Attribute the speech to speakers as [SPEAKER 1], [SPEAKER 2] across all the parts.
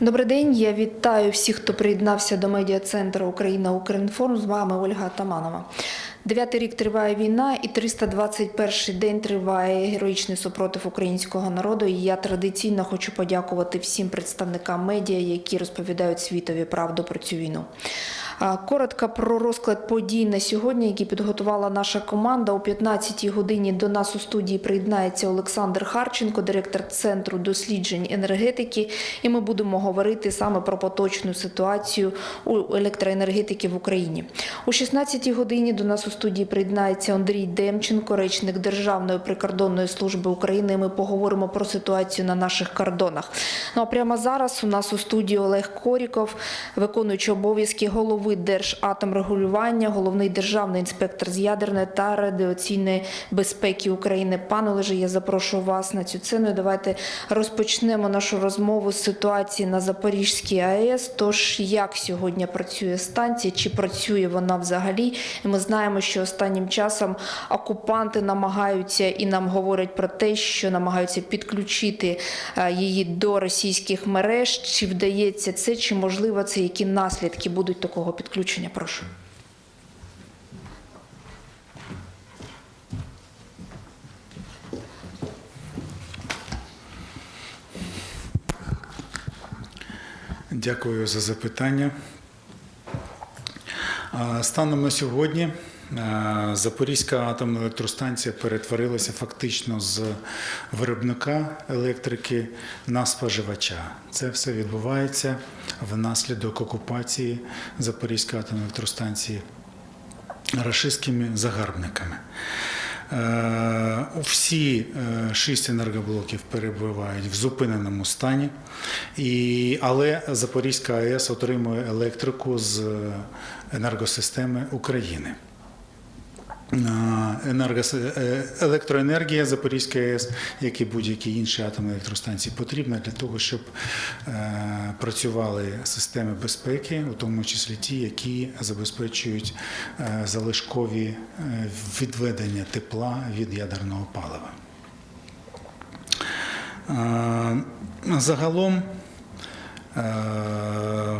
[SPEAKER 1] Добрий день. Я вітаю всіх, хто приєднався до медіа центру Україна Укрінформ. З вами Ольга Таманова. Дев'ятий рік триває війна, і 321 день триває героїчний супротив українського народу. І я традиційно хочу подякувати всім представникам медіа, які розповідають світові правду про цю війну. Коротко про розклад подій на сьогодні, які підготувала наша команда. О 15-й годині до нас у студії приєднається Олександр Харченко, директор центру досліджень енергетики. І ми будемо говорити саме про поточну ситуацію у електроенергетики в Україні. О 16-й годині до нас у студії приєднається Андрій Демченко, речник Державної прикордонної служби України. Ми поговоримо про ситуацію на наших кордонах. Ну а прямо зараз у нас у студії Олег Коріков, виконуючий обов'язки голови Держатомрегулювання, головний державний інспектор з ядерної та радіаційної безпеки України. Пане Олеже, я запрошую вас на цю сцену. І Давайте розпочнемо нашу розмову з ситуації на Запорізькій АЕС. Тож як сьогодні працює станція, чи працює вона взагалі? І ми знаємо, що останнім часом окупанти намагаються і нам говорять про те, що намагаються підключити е, її до російських мереж. Чи вдається це, чи можливо це, які наслідки будуть такого підключення? Прошу.
[SPEAKER 2] Дякую за запитання. Станом на сьогодні Запорізька атомна електростанція перетворилася фактично з виробника електрики на споживача. Це все відбувається внаслідок окупації Запорізької атомної електростанції рашистськими загарбниками. Е, Всі е, шість енергоблоків перебувають в зупиненому стані, але Запорізька АЕС отримує електрику з енергосистеми України. Енергос- е, Електроенергія Запорізької АЕС, як і будь-які інші атомні електростанції, потрібна для того, щоб е, працювали системи безпеки, у тому числі ті, які забезпечують е, залишкові відведення тепла від ядерного палива. Загалом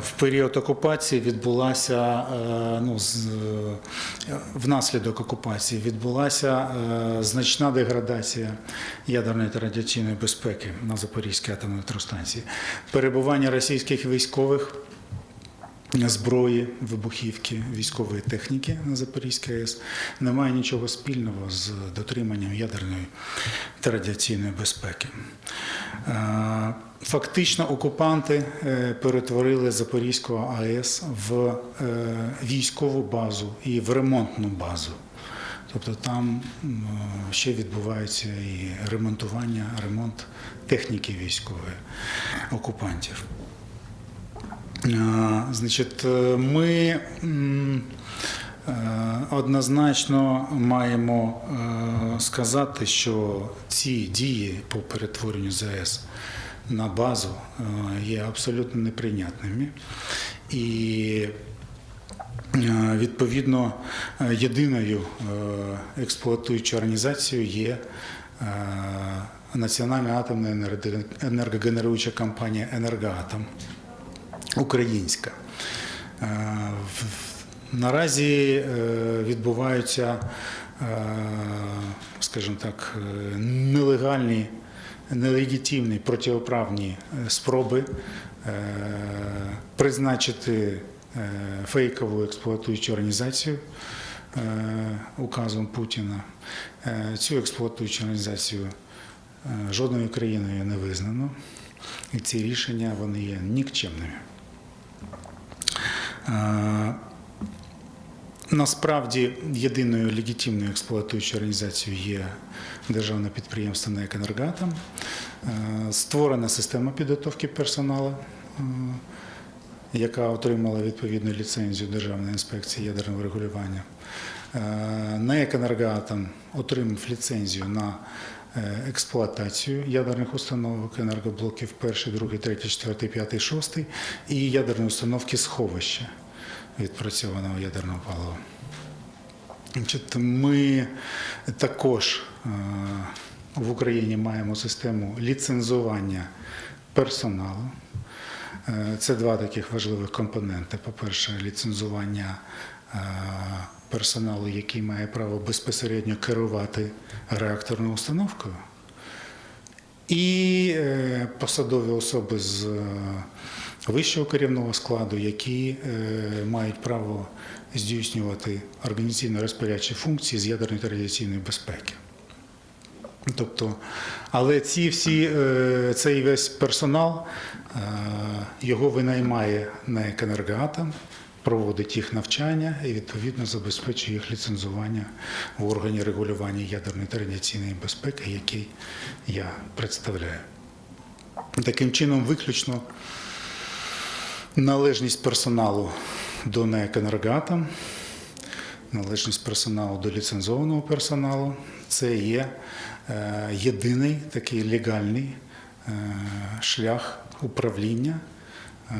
[SPEAKER 2] в період окупації відбулася е, ну, е, внаслідок окупації відбулася е, значна деградація ядерної та радіаційної безпеки на Запорізькій атомній електростанції. Перебування російських військових зброї, вибухівки, військової техніки на Запорізькій АЕС не має нічого спільного з дотриманням ядерної та радіаційної безпеки. Е, Фактично окупанти е, перетворили Запорізьку АЕС в е, військову базу і в ремонтну базу. Тобто там ще відбувається і ремонтування, ремонт техніки військової окупантів. Значить, е, ми е, однозначно маємо е, сказати, що ці дії по перетворенню ЗАЕС на базу є абсолютно неприйнятними. І відповідно єдиною е, експлуатуючою організацією є е, Національна атомна енергогенеруюча компанія Енергоатом українська. Е, Наразі е, відбуваються, е, скажімо так, нелегальні, нелегітимні протиправні спроби призначити фейкову експлуатуючу організацію указом Путіна. Цю експлуатуючу організацію жодною країною не визнано, і ці рішення вони є нікчемними. Насправді єдиною легітимною експлуатуючою організацією є державне підприємство «НЕК Створена система підготовки персоналу, яка отримала відповідну ліцензію Державної інспекції ядерного регулювання. НЕК «Енергоатом» отримав ліцензію на е, експлуатацію ядерних установок, енергоблоків 1, 2, 3, 4, 5, 6 і ядерної установки сховища відпрацьованого ядерного палива. Ми також е, в Україні маємо систему ліцензування персоналу. Е, Це два таких важливих компоненти. По-перше, ліцензування е, персоналу, який має право безпосередньо керувати реакторною установкою. І посадові особи з вищого керівного складу, які е, мають право здійснювати організаційно-розпорядчі функції з ядерної та радіаційної безпеки. Тобто, але ці всі, е, цей весь персонал е, його винаймає НЕК «Енергоатом», проводить їх навчання і відповідно забезпечує їх ліцензування в органі регулювання ядерної та радіаційної безпеки, який я представляю. Таким чином, виключно належність персоналу до НЕК «Енергоатом», належність персоналу до ліцензованого персоналу це є е, єдиний такий легальний е, шлях управління е,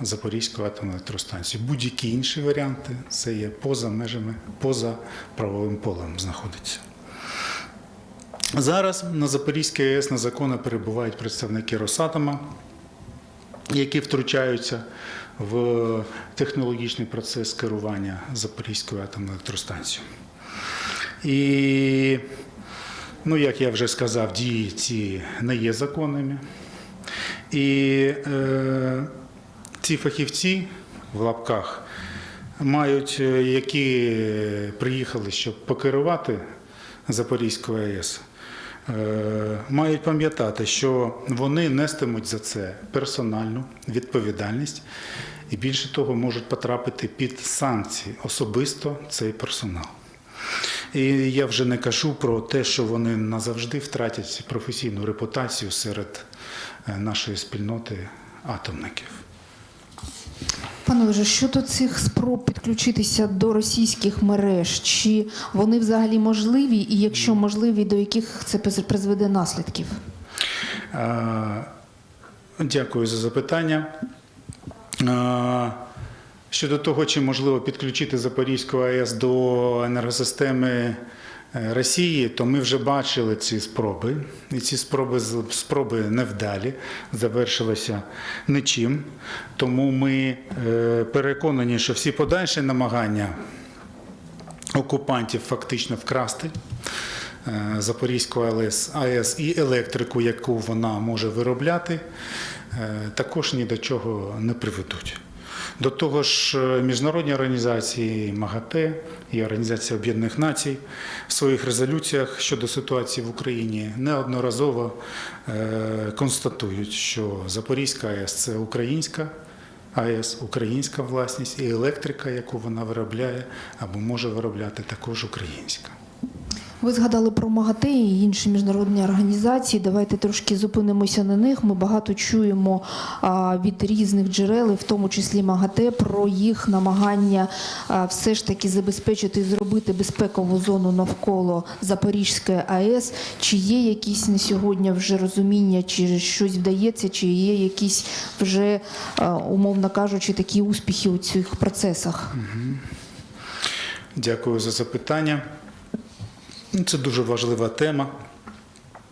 [SPEAKER 2] Запорізької атомної електростанції. Будь-які інші варіанти це є поза межами, поза правовим полем знаходиться. Зараз на Запорізькій АЕС на закони перебувають представники Росатома, які втручаються в технологічний процес керування Запорізькою атомною електростанцією. І, ну, як я вже сказав, дії ці не є законними. І е, ці фахівці в лапках мають, е, які приїхали, щоб покерувати Запорізькою АЕС, мають пам'ятати, що вони нестимуть за це персональну відповідальність і більше того можуть потрапити під санкції особисто цей персонал. І я вже не кажу про те, що вони назавжди втратять професійну репутацію серед е, нашої спільноти атомників.
[SPEAKER 1] Пане Олеже, щодо цих спроб підключитися до російських мереж, чи вони взагалі можливі, і якщо можливі, до яких це призведе наслідків?
[SPEAKER 2] Дякую за запитання. Щодо того, чи можливо підключити Запорізьку АЕС до енергосистеми Росії, то ми вже бачили ці спроби. І ці спроби, спроби невдалі, завершилися нічим. Тому ми е, переконані, що всі подальші намагання окупантів фактично вкрасти е, Запорізьку АЕС, АЕС і електрику, яку вона може виробляти, е, також ні до чого не приведуть. До того ж, е, міжнародні організації МАГАТЕ і Організація Об'єднаних Націй в своїх резолюціях щодо ситуації в Україні неодноразово е, констатують, що Запорізька АЕС це українська АЕС, українська власність і електрика, яку вона виробляє або може виробляти, також українська.
[SPEAKER 1] Ви згадали про МАГАТЕ і інші міжнародні організації. Давайте трошки зупинимося на них. Ми багато чуємо від різних джерел, в тому числі МАГАТЕ, про їх намагання все ж таки забезпечити і зробити безпекову зону навколо Запорізької АЕС. Чи є якісь на сьогодні вже розуміння, чи щось вдається, чи є якісь вже, умовно кажучи, такі успіхи у цих процесах?
[SPEAKER 2] Дякую за запитання. Ну, Це дуже важлива тема.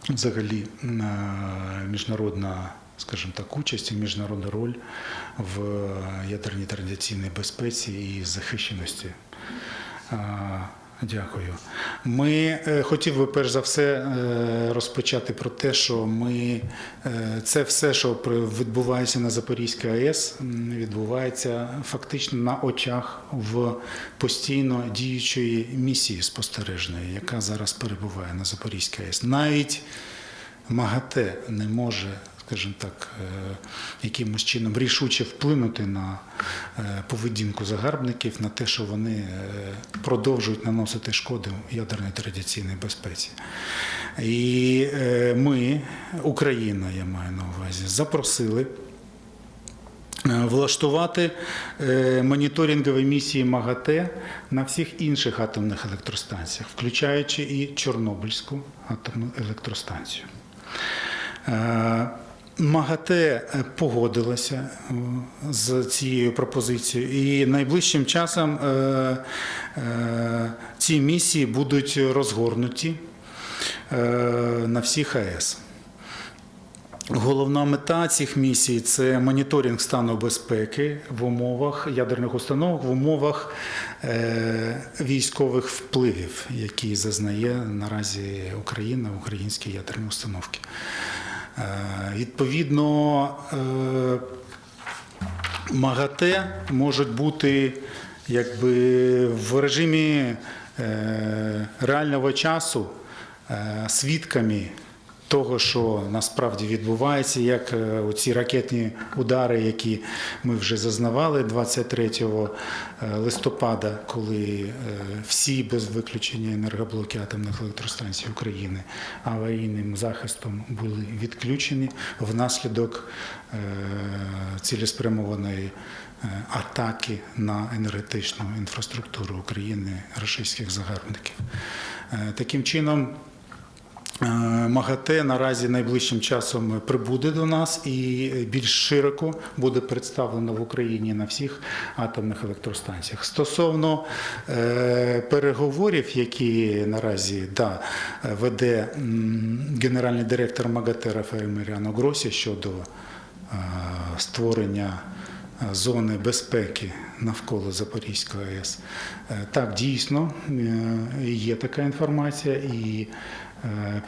[SPEAKER 2] Взагалі, е, міжнародна, скажімо так, участь і міжнародна роль в ядерній традиційній безпеці і захищеності. Дякую. Ми е, хотів би перш за все е, розпочати про те, що ми е, це все, що відбувається на Запорізькій АЕС, відбувається фактично на очах в постійно діючої місії спостережної, яка зараз перебуває на Запорізькій АЕС. Навіть МАГАТЕ не може, скажімо так, е, якимось чином рішуче вплинути на е, поведінку загарбників, на те, що вони е, продовжують наносити шкоди ядерній та безпеці. І ми, Україна, я маю на увазі, запросили. Влаштувати моніторингові місії МАГАТЕ на всіх інших атомних електростанціях, включаючи і Чорнобильську атомну електростанцію. МАГАТЕ е, погодилася е, з цією пропозицією, і найближчим часом е, ці місії будуть розгорнуті на всіх АЕС. Головна мета цих місій це моніторинг стану безпеки в умовах ядерних установок, в умовах військових впливів, які зазнає наразі Україна, українські ядерні установки. Е, відповідно, е, МАГАТЕ можуть бути якби в режимі е, реального часу свідками того, що насправді відбувається, як е, ці ракетні удари, які ми вже зазнавали 23 листопада, коли е, всі без виключення енергоблоки атомних електростанцій України аварійним захистом були відключені внаслідок е, цілеспрямованої е, атаки на енергетичну інфраструктуру України російських загарбників. Е, Таким чином, Е, МАГАТЕ наразі найближчим часом прибуде до нас і більш широко буде представлено в Україні на всіх атомних електростанціях. Стосовно е, переговорів, які наразі да, веде генеральний директор МАГАТЕ Рафаель Маріано Гросі щодо е, створення е, зони безпеки навколо Запорізької АЕС. Е, Так, дійсно е, є така інформація, і е,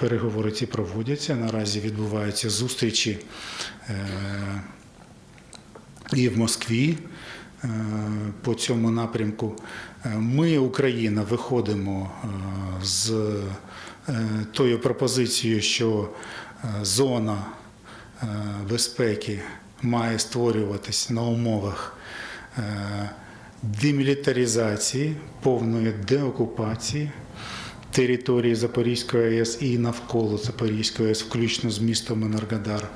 [SPEAKER 2] переговори ці проводяться. Наразі відбуваються зустрічі е, і в Москві е, по цьому напрямку. Е, Ми, Україна, виходимо е, з е, тою пропозицією, що е, зона е, безпеки має створюватись на умовах е, демілітаризації, повної деокупації території Запорізької АЕС і навколо Запорізької АЕС, включно з містом Енергодар,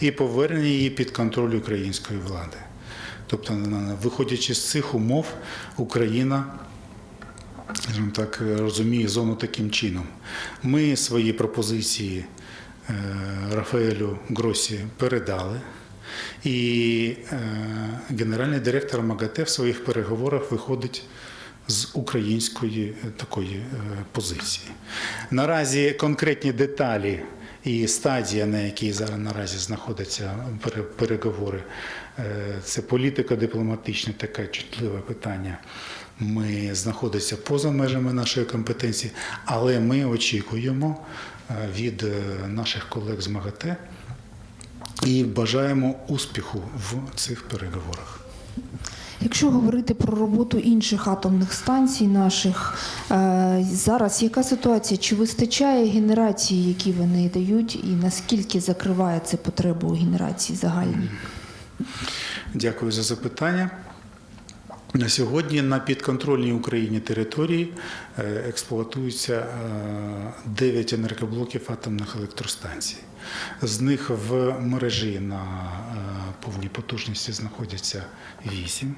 [SPEAKER 2] і повернення її під контроль української влади. Тобто, виходячи з цих умов, Україна скажімо так, розуміє зону таким чином. Ми свої пропозиції е, Рафаелю Гросі передали. І е, генеральний директор МАГАТЕ в своїх переговорах виходить з української е, такої е, позиції. Наразі конкретні деталі і стадія, на якій зараз наразі знаходяться переговори, е, це політико-дипломатичне таке чутливе питання. Ми знаходимося поза межами нашої компетенції, але ми очікуємо від наших колег з МАГАТЕ і бажаємо успіху в цих переговорах.
[SPEAKER 1] Якщо говорити про роботу інших атомних станцій наших, е, зараз яка ситуація? Чи вистачає генерації, які вони дають, і наскільки закриває це потребу генерації загальній?
[SPEAKER 2] Дякую за запитання. На сьогодні на підконтрольній Україні території е, експлуатується 9 енергоблоків атомних електростанцій. З них в мережі на е, повній потужності знаходяться 8.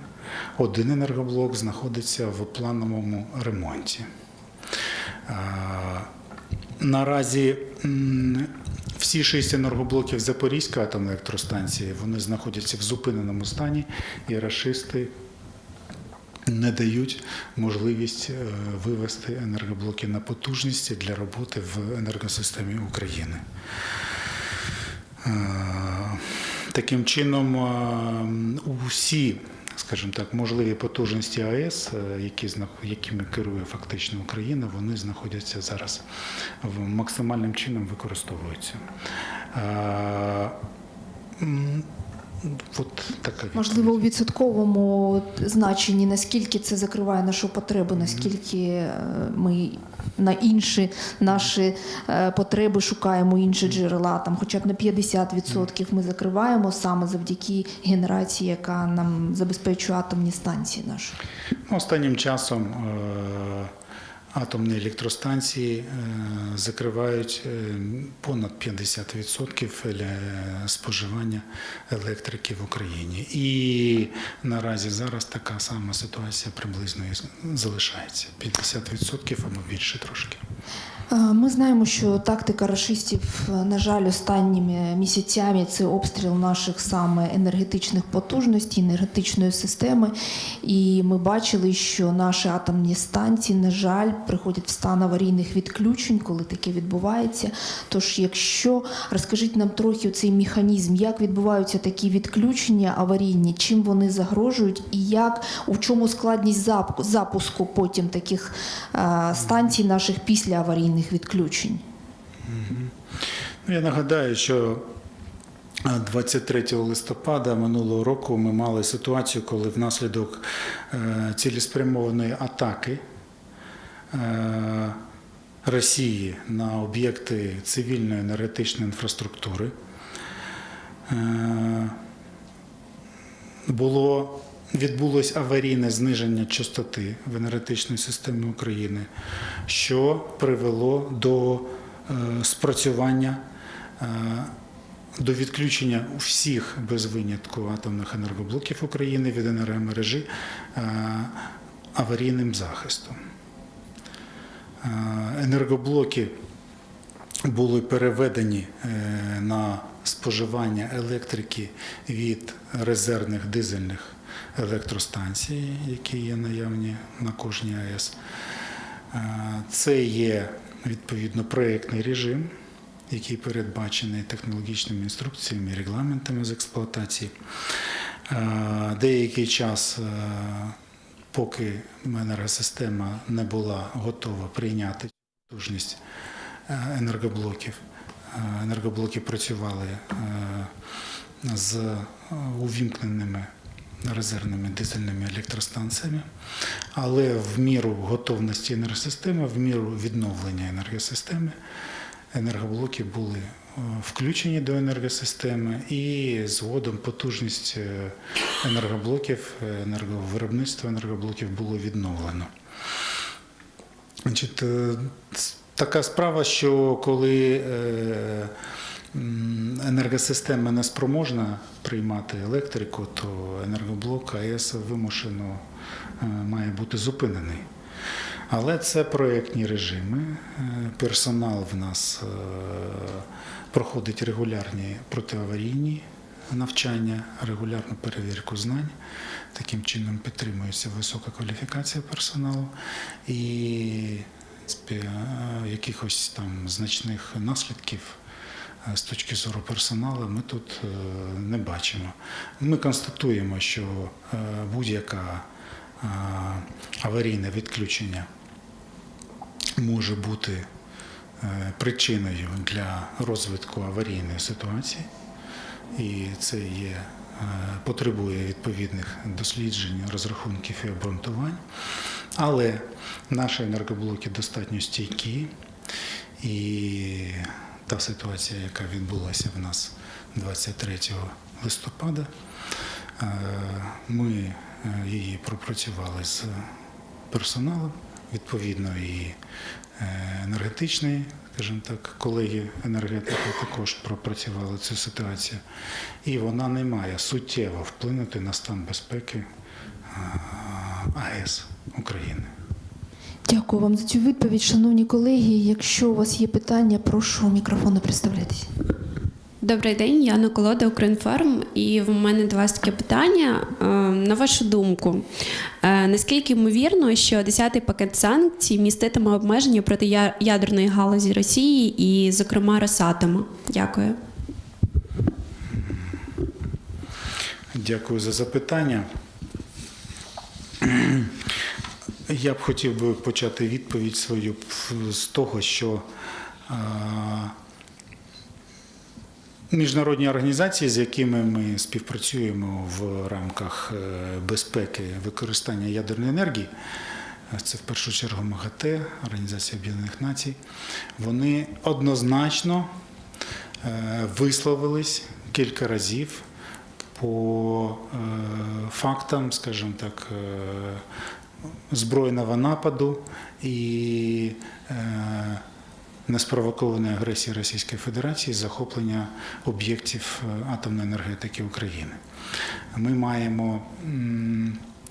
[SPEAKER 2] Один енергоблок знаходиться в плановому ремонті. Е, Наразі всі шість енергоблоків Запорізької атомної електростанції вони знаходяться в зупиненому стані, і рашисти не дають можливість е, вивести енергоблоки на потужність для роботи в енергосистемі України. Е, Таким чином, е, усі, скажімо так, можливі потужності АЕС, е, які якими керує фактично Україна, вони знаходяться зараз в максимальним чином використовуються. От така.
[SPEAKER 1] Можливо, у відсотковому значенні, наскільки це закриває нашу потребу, наскільки е, ми на інші наші е, потреби шукаємо інші джерела, там хоча б на 50% ми закриваємо саме завдяки генерації, яка нам забезпечує атомні станції наші.
[SPEAKER 2] Ну, Останнім часом е, атомні електростанції е, закривають е, понад 50% споживання електрики в Україні. І наразі зараз така сама ситуація приблизно залишається 50% або більше трошки.
[SPEAKER 1] Е, Ми знаємо, що тактика рашистів, е, на жаль, останніми місяцями це обстріл наших саме енергетичних потужностей, енергетичної системи. І ми бачили, що наші атомні станції, на жаль, приходять в стан аварійних відключень, коли таке відбувається. Тож, якщо розкажіть нам трохи цей механізм, як відбуваються такі відключення аварійні, чим вони загрожують, і як у чому складність запуску потім таких е, станцій наших після аварійних відключень?
[SPEAKER 2] Ну, Я нагадаю, що е, 23 листопада минулого року ми мали ситуацію, коли внаслідок е, цілеспрямованої атаки е, Росії на об'єкти цивільної енергетичної інфраструктури е, було відбулось аварійне зниження частоти в енергетичній системі України, що привело до е, спрацювання е, до відключення всіх без винятку атомних енергоблоків України від енергомережі е, аварійним захистом. Енергоблоки були переведені на споживання електрики від резервних дизельних електростанцій, які є наявні на кожній АЕС. Е, Це є відповідно проєктний режим, який передбачений технологічними інструкціями регламентами з експлуатації. Е, Деякий час, е, поки енергосистема не була готова прийняти потужність енергоблоків, енергоблоки працювали з увімкненими резервними дизельними електростанціями, але в міру готовності енергосистеми, в міру відновлення енергосистеми, енергоблоки були е, включені до енергосистеми і згодом потужність е, енергоблоків, е, енерговиробництва енергоблоків було відновлено. Значить, така справа, що коли енергосистема не спроможна приймати електрику, то енергоблок АЕС вимушено е, має бути зупинений. Але це проєктні режими. Е, Персонал в нас е, проходить регулярні протиаварійні навчання, регулярну перевірку знань. Таким чином підтримується висока кваліфікація персоналу і якихось там значних наслідків з точки зору персоналу ми тут е, не бачимо. Ми констатуємо, що е, будь-яка е, аварійне відключення може бути е, причиною для розвитку аварійної ситуації, і це є, е, потребує відповідних досліджень, розрахунків і обґрунтувань. Але наші енергоблоки достатньо стійкі, і та ситуація, яка відбулася в нас 23 листопада, е, ми е, її пропрацювали з персоналом, відповідно, і е, енергетичний, скажімо так, колеги енергетики також пропрацювали цю ситуацію, і вона не має суттєво вплинути на стан безпеки АЕС України.
[SPEAKER 1] Дякую вам за цю відповідь, шановні колеги. Якщо у вас є питання, прошу мікрофону представлятися.
[SPEAKER 3] Добрий день, Яна Колода, Укрінформ. І в мене до вас таке питання. Е, На вашу думку, е, наскільки ймовірно, що 10-й пакет санкцій міститиме обмеження проти ядерної галузі Росії і, зокрема, Росатома? Дякую.
[SPEAKER 2] Дякую за запитання. Я б хотів би почати відповідь свою з того, що міжнародні організації, з якими ми співпрацюємо в рамках е, безпеки використання ядерної енергії, це в першу чергу МАГАТЕ, Організація Об'єднаних Націй, вони однозначно е, висловились кілька разів по е, фактам, скажімо так, збройного нападу і е, неспровокованої агресії Російської Федерації захоплення об'єктів е, атомної енергетики України. Ми маємо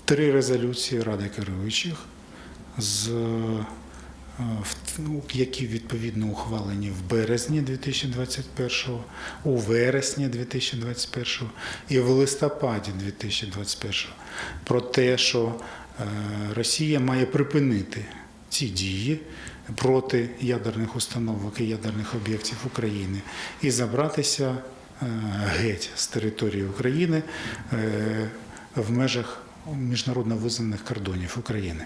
[SPEAKER 2] три резолюції Ради керуючих з ну, які відповідно ухвалені в березні 2021, у вересні 2021 і в листопаді 2021 про те, що е, Росія має припинити ці дії проти ядерних установок і ядерних об'єктів України і забратися е, геть з території України е, в межах міжнародно визнаних кордонів України.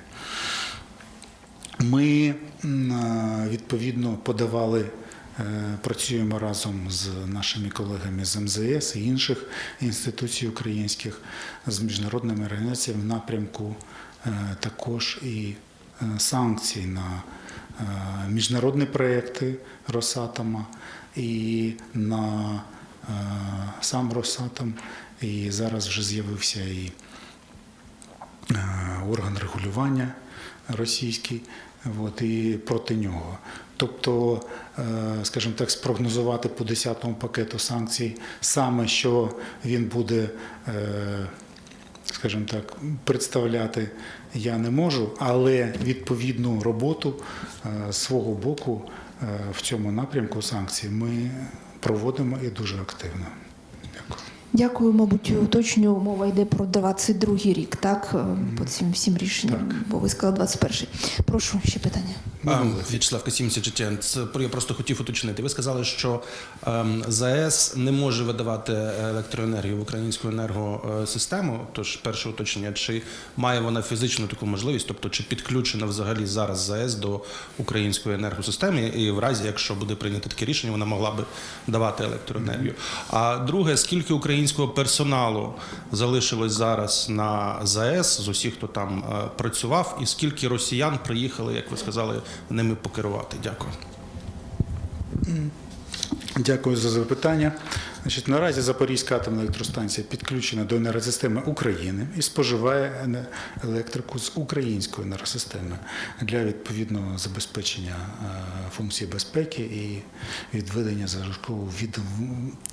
[SPEAKER 2] Ми е, відповідно подавали, е, працюємо разом з нашими колегами з МЗС і інших інституцій українських з міжнародними організаціями в напрямку е, також і е, санкцій на е, міжнародні проекти Росатома і на е, сам Росатом. І зараз вже з'явився і е, орган регулювання російський, от, і проти нього. Тобто, е, скажімо так, спрогнозувати по 10-му пакету санкцій саме, що він буде, е, скажімо так, представляти, я не можу, але відповідну роботу е, свого боку в цьому напрямку санкцій ми проводимо і дуже активно. Дякую.
[SPEAKER 1] Мабуть, уточню, мова йде про 22-й рік, так? е, По цим всім рішенням,
[SPEAKER 2] Так.
[SPEAKER 1] бо ви сказали 21-й. Прошу, ще питання.
[SPEAKER 4] А, В'ячеслав Чечен, це я просто хотів уточнити. Ви сказали, що ем, ЗАЕС не може видавати електроенергію в українську енергосистему. Тож перше уточнення, чи має вона фізичну таку можливість, тобто чи підключена взагалі зараз ЗАЕС до української енергосистеми, і в разі, якщо буде прийнято таке рішення, вона могла би давати електроенергію. А друге, скільки українського персоналу залишилось зараз на ЗАЕС з усіх, хто там е, працював, і скільки росіян приїхали, як ви сказали, ними покерувати? Дякую.
[SPEAKER 2] Дякую за запитання. Значить, наразі Запорізька атомна електростанція підключена до енергосистеми України і споживає електрику з української енергосистеми для відповідного забезпечення е, функцій безпеки і відведення залишкового від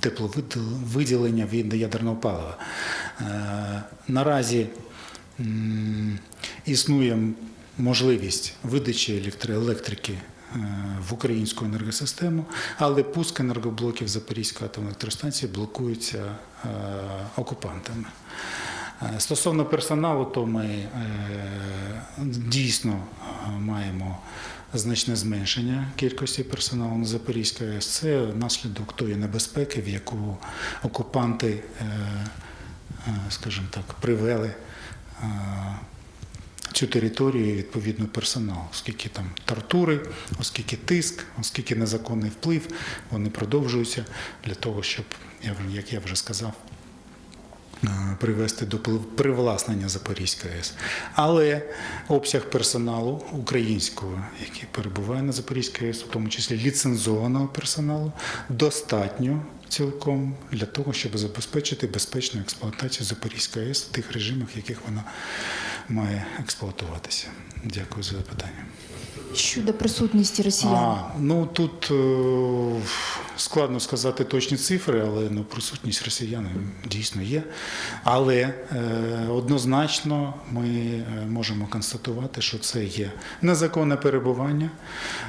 [SPEAKER 2] тепловиділення від ядерного палива. Е, Наразі існує можливість видачі електроелектрики в українську енергосистему, але пуск енергоблоків Запорізької атомної електростанції блокується е, окупантами. Е, Стосовно персоналу, то ми е, дійсно е, маємо значне зменшення кількості персоналу на Запорізькій АЕС. Це наслідок тої небезпеки, в яку окупанти, е, е, скажімо так, привели е, цю територію і відповідно персонал, оскільки там тортури, оскільки тиск, оскільки незаконний вплив, вони продовжуються для того, щоб, як я вже сказав, е, привести до привласнення Запорізької АЕС. Але обсяг персоналу українського, який перебуває на Запорізькій АЕС, у тому числі ліцензованого персоналу, достатньо цілком для того, щоб забезпечити безпечну експлуатацію Запорізької АЕС в тих режимах, в яких вона має експлуатуватися. Дякую за запитання.
[SPEAKER 1] Щодо присутності росіян.
[SPEAKER 2] А, ну тут е, складно сказати точні цифри, але ну, присутність росіян дійсно є. Але е, однозначно ми е, можемо констатувати, що це є незаконне перебування,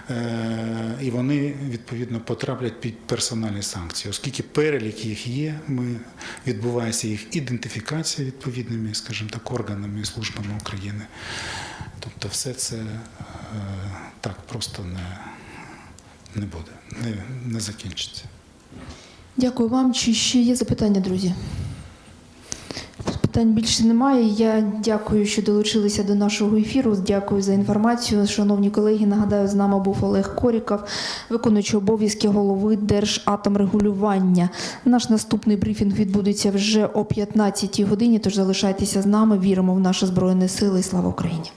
[SPEAKER 2] е, і вони відповідно потраплять під персональні санкції, оскільки перелік їх є, ми відбувається їх ідентифікація відповідними, скажімо так, органами і службами України. Тобто, все це е, так просто не, не буде, не, не закінчиться.
[SPEAKER 1] Дякую вам. Чи ще є запитання, друзі? Питань більше немає. Я дякую, що долучилися до нашого ефіру. Дякую за інформацію. Шановні колеги, нагадаю, з нами був Олег Коріков, виконуючий обов'язки голови Держатомрегулювання. Наш наступний брифінг відбудеться вже о 15 годині. Тож залишайтеся з нами. Віримо в наші збройні сили. Слава Україні!